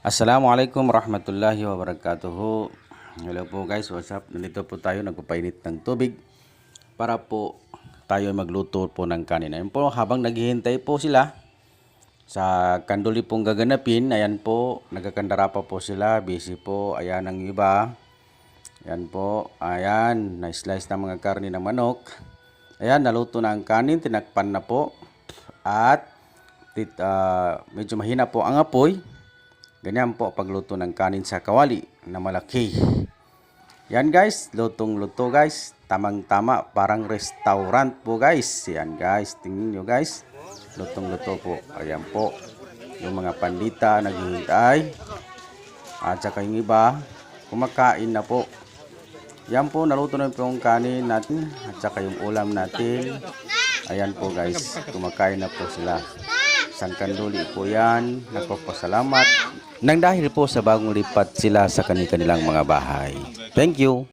Assalamualaikum warahmatullahi wabarakatuh. Hello po guys, what's up? Nandito po tayo nagpapainit ng tubig para po tayo magluto po ng kanin. Ayun po, habang naghihintay po sila sa kanduli pong gaganapin, ayan po, nagkakandara pa po sila, busy po, ayan ang iba. Ayan po, ayan, na-slice na mga karni ng manok. Ayan, naluto na ang kanin, tinakpan na po. At ah, medyo mahina po ang apoy. Ganyan po pagluto ng kanin sa kawali na malaki. Yan guys, lutong luto guys. Tamang tama, parang restaurant po guys. Yan guys, tingnan nyo guys. Lutong luto po. Ayan po. Yung mga pandita naghihintay. At saka yung iba, kumakain na po. Yan po, naluto na yung kanin natin. At saka yung ulam natin. Ayan po guys, kumakain na po sila. Isang kanduli po yan. Nagpapasalamat. Nang dahil po sa bagong lipat sila sa kanilang mga bahay. Thank you.